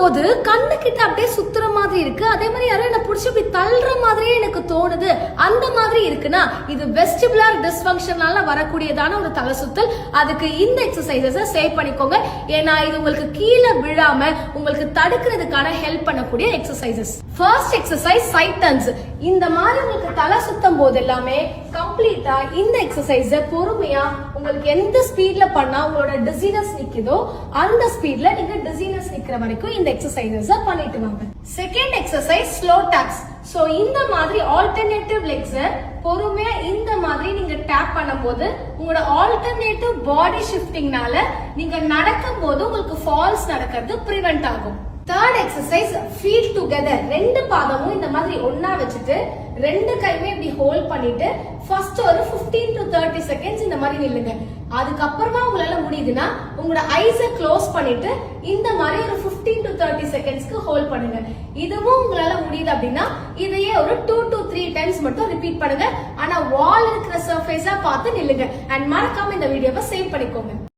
போது கண்ணு கிட்ட அப்படியே சுத்துற மாதிரி இருக்கு. அதே மாதிரி யாரும் என்ன புடிச்சு இப்படி தள்ளுற மாதிரியே எனக்கு தோணுது. அந்த மாதிரி இருக்குன்னா இது வெஸ்டிபுலர் டிஸ்ஃபங்க்ஷனால வரக்கூடியதான ஒரு தலை சுத்தல். அதுக்கு இந்த எக்ஸசைசஸை சேவ் பண்ணிக்கோங்க. ஏன்னா இது உங்களுக்கு கீழே விழாம உங்களுக்கு தடுக்கிறதுக்கான ஹெல்ப் பண்ணக்கூடிய எக்ஸசைசஸ் ஃபர்ஸ்ட் எக்ஸசைஸ் சைட்டன்ஸ் இந்த மாதிரி உங்களுக்கு தலை சுத்தம் போது எல்லாமே கம்ப்ளீட்டா இந்த எக்ஸசைஸ பொறுமையா உங்களுக்கு எந்த ஸ்பீட்ல பண்ணா உங்களோட டிசீனஸ் நிக்குதோ அந்த ஸ்பீட்ல நீங்க டிசீனஸ் நிக்கிற வரைக்கும் இந்த எக்ஸசைசஸ் பண்ணிட்டு வாங்க. செகண்ட் எக்ஸசைஸ் ஸ்லோ டாக்ஸ் ஸோ இந்த மாதிரி ஆல்டர்னேட்டிவ் லெக்ஸ பொறுமையா இந்த மாதிரி நீங்க பண்ணும் போது உங்களோட ஆல்டர்னேட்டிவ் பாடி ஷிஃப்டிங்னால நீங்க நடக்கும் போது உங்களுக்கு ஃபால்ஸ் நடக்கிறது ப்ரிவென்ட் ஆகும். தேர்ட் எக்ஸசைஸ் ஃபீல் டுகெதர் ரெண்டு பாதமும் இந்த மாதிரி ஒன்னா வச்சுட்டு ரெண்டு கையுமே இப்படி ஹோல்ட் பண்ணிட்டு ஃபர்ஸ்ட் ஒரு 15 டு தேர்ட்டி செகண்ட்ஸ் இந்த மாதிரி நில்லுங்க. அதுக்கப்புறமா உங்களால முடியுதுன்னா உங்களோட ஐஸை க்ளோஸ் பண்ணிட்டு இந்த மாதிரி ஒரு 15 டு தேர்ட்டி செகண்ட்ஸ்க்கு ஹோல்ட் பண்ணுங்க. இதுவும் உங்களால முடியுது அப்படின்னா இதையே ஒரு டூ டு த்ரீ டைம்ஸ் மட்டும் ரிப்பீட் பண்ணுங்க. ஆனா வால் ஃபேஸா பார்த்து நில்லுங்க. அண்ட் மறக்காம இந்த வீடியோவை சேவ் பண்ணிக்கோங்க.